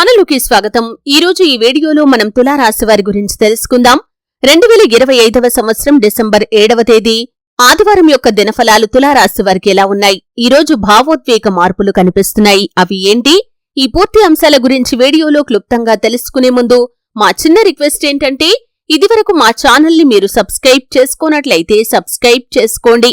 ఛానలుకి స్వాగతం. ఈ రోజు ఈ వీడియోలో మనం తులారాశి వారి గురించి తెలుసుకుందాం. రెండు వేల ఇరవై ఐదవ సంవత్సరం డిసెంబర్ ఏడవ తేదీ. ఆదివారం యొక్క దినఫలాలు తులారాశి వారికి ఎలా ఉన్నాయి? ఈ రోజు భావోద్వేగ మార్పులు కనిపిస్తున్నాయి. అవి ఏంటి? ఈ పూర్తి అంశాల గురించి వీడియోలో క్లుప్తంగా తెలుసుకునే ముందు మా చిన్న రిక్వెస్ట్ ఏంటంటే ఇదివరకు మా ఛానల్ని మీరు సబ్స్క్రైబ్ చేసుకోనట్లయితే సబ్స్క్రైబ్ చేసుకోండి.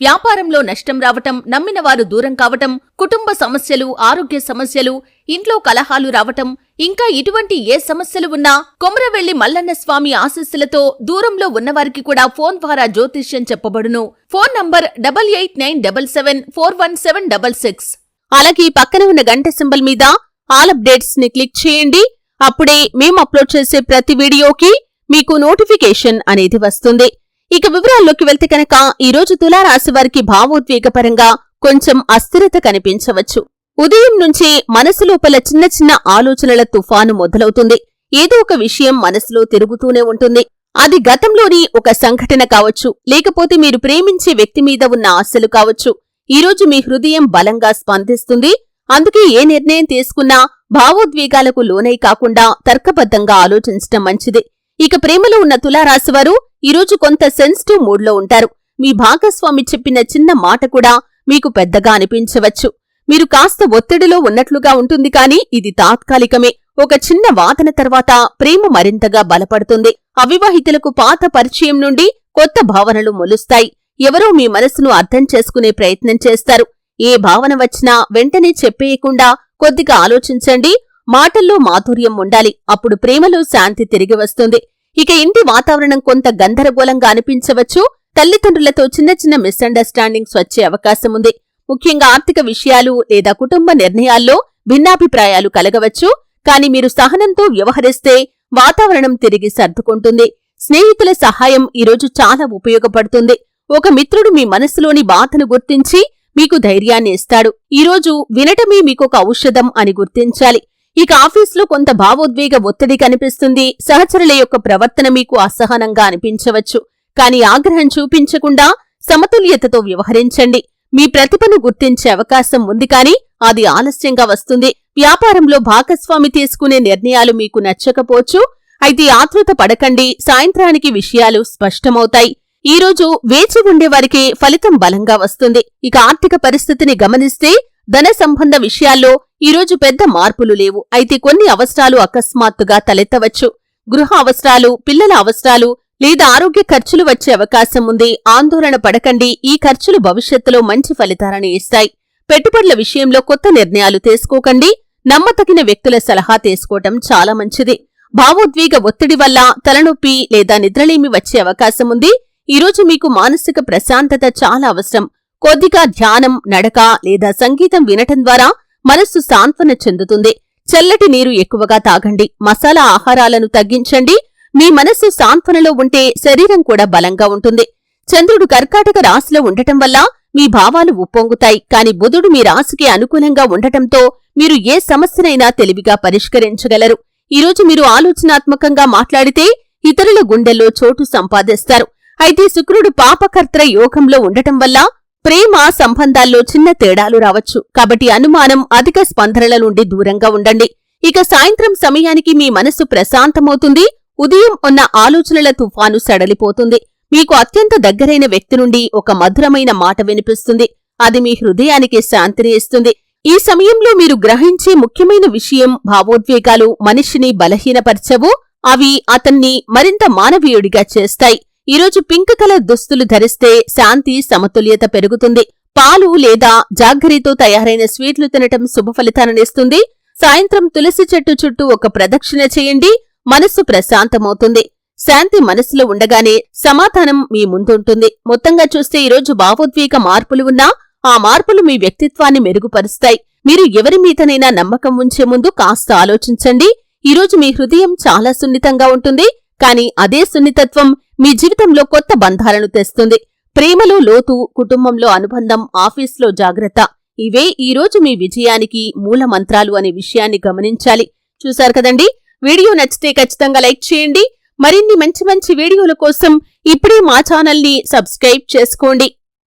వ్యాపారంలో నష్టం రావటం నమ్మిన వారు దూరం కావటం కుటుంబ సమస్యలు ఆరోగ్య సమస్యలు ఇంట్లో కలహాలు రావటం ఇంకా ఇటువంటి ఏ సమస్యలు ఉన్నా కొమరవెల్లి మల్లన్న స్వామి ఆశస్సులతో దూరంలో ఉన్నవారికి కూడా ఫోన్ ద్వారా జ్యోతిష్యం చెప్పబడును. Phone number double eight nine double seven four one seven double six. అలాగే పక్కన ఉన్న గంట సింబల్ మీద ఆల్ అప్డేట్స్ని క్లిక్ చేయండి. అప్పుడే మేము అప్లోడ్ చేసే ప్రతి వీడియోకి మీకు నోటిఫికేషన్ అనేది వస్తుంది. ఇక వివరాల్లోకి వెళ్తే కనుక ఈ రోజు తులారాశి వారికి భావోద్వేగపరంగా కొంచెం అస్థిరత కనిపించవచ్చు. ఉదయం నుంచి మనసు లోపల చిన్న చిన్న ఆలోచనల తుఫాను మొదలవుతుంది. ఏదో ఒక విషయం మనసులో తిరుగుతూనే ఉంటుంది. అది గతంలోని ఒక సంఘటన కావచ్చు లేకపోతే మీరు ప్రేమించే వ్యక్తి మీద ఉన్న ఆశలు కావచ్చు. ఈరోజు మీ హృదయం బలంగా స్పందిస్తుంది. అందుకే ఏ నిర్ణయం తీసుకున్నా భావోద్వేగాలకు లోనై కాకుండా తర్కబద్ధంగా ఆలోచించటం మంచిది. ఇక ప్రేమలో ఉన్న తులారాశివారు ఈరోజు కొంత సెన్సిటివ్ మూడ్లో ఉంటారు. మీ భాగస్వామి చెప్పిన చిన్న మాట కూడా మీకు పెద్దగా అనిపించవచ్చు. మీరు కాస్త ఒత్తిడిలో ఉన్నట్లుగా ఉంటుంది కానీ ఇది తాత్కాలికమే. ఒక చిన్న వాదన తర్వాత ప్రేమ మరింతగా బలపడుతుంది. అవివాహితులకు పాత పరిచయం నుండి కొత్త భావనలు మొలుస్తాయి. ఎవరో మీ మనసును అర్థం చేసుకునే ప్రయత్నం చేస్తారు. ఏ భావన వచ్చినా వెంటనే చెప్పేయకుండా కొద్దిగా ఆలోచించండి. మాటల్లో మాధుర్యం ఉండాలి. అప్పుడు ప్రేమలో శాంతి తిరిగి వస్తుంది. ఇక ఇంటి వాతావరణం కొంత గందరగోళంగా అనిపించవచ్చు. తల్లిదండ్రులతో చిన్న చిన్న మిస్అండర్స్టాండింగ్స్ వచ్చే అవకాశం ఉంది. ముఖ్యంగా ఆర్థిక విషయాలు లేదా కుటుంబ నిర్ణయాల్లో భిన్నాభిప్రాయాలు కలగవచ్చు. కానీ మీరు సహనంతో వ్యవహరిస్తే వాతావరణం తిరిగి సర్దుకుంటుంది. స్నేహితుల సహాయం ఈరోజు చాలా ఉపయోగపడుతుంది. ఒక మిత్రుడు మీ మనసులోని బాధను గుర్తించి మీకు ధైర్యాన్ని ఇస్తాడు. ఈరోజు వినటమే మీకొక ఔషధం అని గుర్తించాలి. ఇక ఆఫీసులో కొంత భావోద్వేగ ఒత్తిడి కనిపిస్తుంది. సహచరుల యొక్క ప్రవర్తన మీకు అసహనంగా అనిపించవచ్చు. కానీ ఆగ్రహం చూపించకుండా సమతుల్యతతో వ్యవహరించండి. మీ ప్రతిభను గుర్తించే అవకాశం ఉంది కానీ అది ఆలస్యంగా వస్తుంది. వ్యాపారంలో భాగస్వామి తీసుకునే నిర్ణయాలు మీకు నచ్చకపోవచ్చు. అయితే ఆతృత పడకండి. సాయంత్రానికి విషయాలు స్పష్టమవుతాయి. ఈరోజు వేచి ఉండేవారికి ఫలితం బలంగా వస్తుంది. ఇక ఆర్థిక పరిస్థితిని గమనిస్తే ధన సంబంధ విషయాల్లో ఈరోజు పెద్ద మార్పులు లేవు. అయితే కొన్ని అవసరాలు అకస్మాత్తుగా తలెత్తవచ్చు. గృహ అవసరాలు పిల్లల అవసరాలు లేదా ఆరోగ్య ఖర్చులు వచ్చే అవకాశం ఉంది ఆందోళన పడకండి. ఈ ఖర్చులు భవిష్యత్తులో మంచి ఫలితాలను ఇస్తాయి. పెట్టుబడుల విషయంలో కొత్త నిర్ణయాలు తీసుకోకండి. నమ్మతగిన వ్యక్తుల సలహా తీసుకోవటం చాలా మంచిది. భావోద్వేగ ఒత్తిడి వల్ల తలనొప్పి లేదా నిద్రలేమి వచ్చే అవకాశం ఉంది. ఈరోజు మీకు మానసిక ప్రశాంతత చాలా అవసరం. కొద్దిగా ధ్యానం నడక లేదా సంగీతం వినటం ద్వారా మనస్సు సాంత్వన చెందుతుంది. చల్లటి నీరు ఎక్కువగా తాగండి. మసాలా ఆహారాలను తగ్గించండి. మీ మనస్సు సాంత్వనలో ఉంటే శరీరం కూడా బలంగా ఉంటుంది. చంద్రుడు కర్కాటక రాశిలో ఉండటం వల్ల మీ భావాలు ఉప్పొంగుతాయి. కాని బుధుడు మీ రాశికి అనుకూలంగా ఉండటంతో మీరు ఏ సమస్యనైనా తెలివిగా పరిష్కరించగలరు. ఈరోజు మీరు ఆలోచనాత్మకంగా మాట్లాడితే ఇతరుల గుండెల్లో చోటు సంపాదిస్తారు. అయితే శుక్రుడు పాపకర్త్ర యోగంలో ఉండటం వల్ల ప్రేమ సంబంధాల్లో చిన్న తేడాలు రావచ్చు. కాబట్టి అనుమానం అధిక స్పందనల నుండి దూరంగా ఉండండి. ఇక సాయంత్రం సమయానికి మీ మనసు ప్రశాంతమవుతుంది. ఉదయం ఉన్న ఆలోచనల తుఫాను సడలిపోతుంది. మీకు అత్యంత దగ్గరైన వ్యక్తి నుండి ఒక మధురమైన మాట వినిపిస్తుంది. అది మీ హృదయానికి శాంతిని ఇస్తుంది. ఈ సమయంలో మీరు గ్రహించే ముఖ్యమైన విషయం భావోద్వేగాలు మనిషిని బలహీనపరచవు. అవి అతన్ని మరింత మానవీయుడిగా చేస్తాయి. ఈరోజు పింక్ కలర్ దుస్తులు ధరిస్తే శాంతి సమతుల్యత పెరుగుతుంది. పాలు లేదా జాగ్గరితో తయారైన స్వీట్లు తినటం శుభ ఫలితాలనిస్తుంది సాయంత్రం తులసి చెట్టు చుట్టూ ఒక ప్రదక్షిణ చేయండి. మనస్సు ప్రశాంతమవుతుంది. శాంతి మనసులో ఉండగానే సమాధానం మీ ముందుంటుంది. మొత్తంగా చూస్తే ఈరోజు భావోద్వేగ మార్పులు ఉన్నా ఆ మార్పులు మీ వ్యక్తిత్వాన్ని మెరుగుపరుస్తాయి. మీరు ఎవరి మీదనైనా నమ్మకం ఉంచే ముందు కాస్త ఆలోచించండి. ఈరోజు మీ హృదయం చాలా సున్నితంగా ఉంటుంది. కానీ అదే సున్నితత్వం మీ జీవితంలో కొత్త బంధాలను తెస్తుంది. ప్రేమలో లోతు కుటుంబంలో అనుబంధం ఆఫీస్లో జాగ్రత్త. ఇవే ఈ రోజు మీ విజయానికి మూల మంత్రాలు అనే విషయాన్ని గమనించాలి. చూశారు కదండి? వీడియో నచ్చితే ఖచ్చితంగా లైక్ చేయండి. మరిన్ని మంచి మంచి వీడియోల కోసం ఇప్పుడే మా ఛానల్ని సబ్స్క్రైబ్ చేసుకోండి.